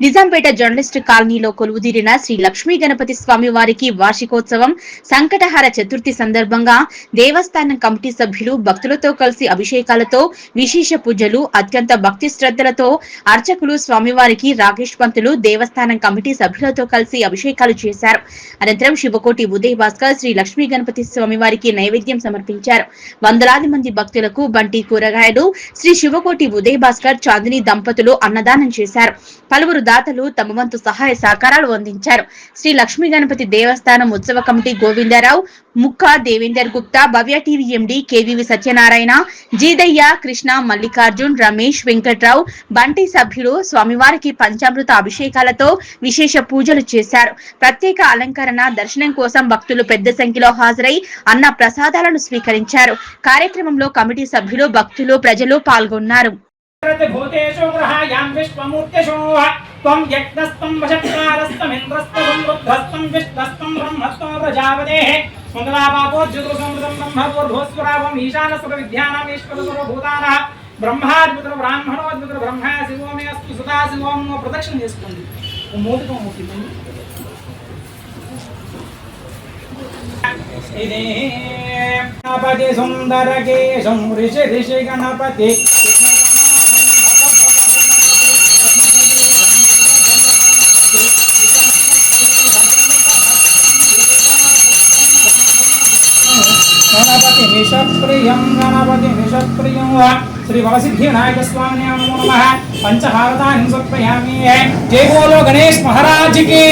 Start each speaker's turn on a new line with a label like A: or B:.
A: Nizampet journalist కాలనీలో కొలువుదీరిన శ్రీ లక్ష్మీ గణపతి స్వామి వారికి వార్షికోత్సవం సంకటహార చతుర్థి సందర్భంగా దేవస్థానం కమిటీ సభ్యులు భక్తులతో కలిసి అభిషేకాలతో విశేష పూజలు అత్యంత భక్తి శ్రద్ధలతో అర్చకులు స్వామివారికి రాకేష్ పంతులు దేవస్థానం కమిటీ సభ్యులతో కలిసి అభిషేకాలు చేశారు. అనంతరం శివకోటి ఉదయ్ భాస్కర్ శ్రీ లక్ష్మీ గణపతి స్వామివారికి నైవేద్యం సమర్పించారు. వందలాది మంది భక్తులకు బంటి కూరగాయలు శ్రీ శివకోటి ఉదయ్ భాస్కర్ చాందిని దంపతులు అన్నదానం చేశారు. పలువురు దాతలు తమ వంతు సహాయ సహకారాలు అందించారు. శ్రీ లక్ష్మీ గణపతి దేవస్థానం ఉత్సవ committee Govindarao Mukka Devender Gupta Bhavya TV MD KVV Satyanarayana Jeedaiah Krishna Mallikarjun Ramesh Venkatrao Bunty సభ్యులు స్వామివారికి పంచామృత అభిషేకాలతో విశేష పూజలు చేశారు. ప్రత్యేక అలంకరణ దర్శనం కోసం భక్తులు పెద్ద సంఖ్యలో హాజరై అన్న ప్రసాదాలను స్వీకరించారు. కార్యక్రమంలో కమిటీ సభ్యులు భక్తులు ప్రజలు పాల్గొన్నారు.
B: భూతేషు గ్రహాయాం విశ్వమూర్తిషోః త్వం యజ్ఞస్తం వశత్కారస్తమింద్రస్తం రుద్రస్తం విష్ణస్తం బ్రహ్మస్తం ప్రజాపతేః మంగళాపాపో జ్యోతిర్సమృతం బ్రహ్మపూర్భోస్వరావం ఈశానసుర విద్యానాం ఈశ్వరసుర భూతానః బ్రహ్మాద్భుత బ్రాహ్మణోద్భుత బ్రహ్మ శివోమే అస్తు సుతా శివోం ప్రదక్షిణ చేసుకోండి ఓ మోదకం అవుతుంది ఇదే గణపతి సుందర కేశం ఋషి ఋషి గణపతి గణపతి నిషప్రియం గణపతి నిషప్రియం శ్రీ వరసిద్ధివినాయక స్వామి నమో నమ పంచహారతాన్ని జై బోలో గణేష్ మహారాజ్కి